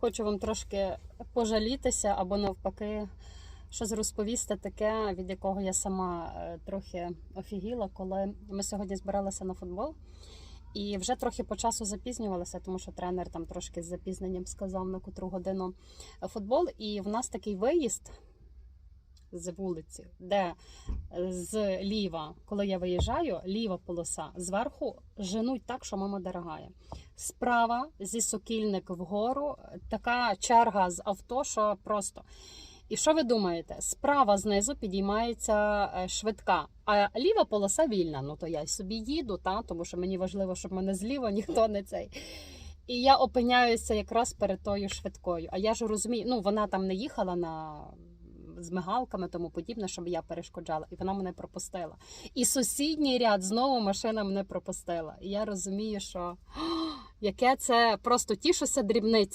Хочу вам трошки пожалітися або навпаки щось розповісти таке, від якого я сама е, трохи офігіла, коли ми сьогодні збиралися на футбол. І вже трохи по часу запізнювалися, тому що тренер там трошки з запізненням сказав на котру годину футбол. І в нас такий виїзд з вулиці, де зліва, коли я виїжджаю, ліва полоса зверху женуть так, що мама дорогая. Справа зі сокільник вгору така черга з авто, що просто. І що ви думаєте? Справа знизу підіймається е, швидка, а ліва полоса вільна. Ну то я собі їду, та, тому що мені важливо, щоб мене зліва ніхто не цей. І я опиняюся якраз перед тою швидкою. А я ж розумію, ну вона там не їхала на з мигалками, тому подібне, щоб я перешкоджала, і вона мене пропустила. І сусідній ряд знову машина мене пропустила. І я розумію, що яке це просто тішуся дрібницями.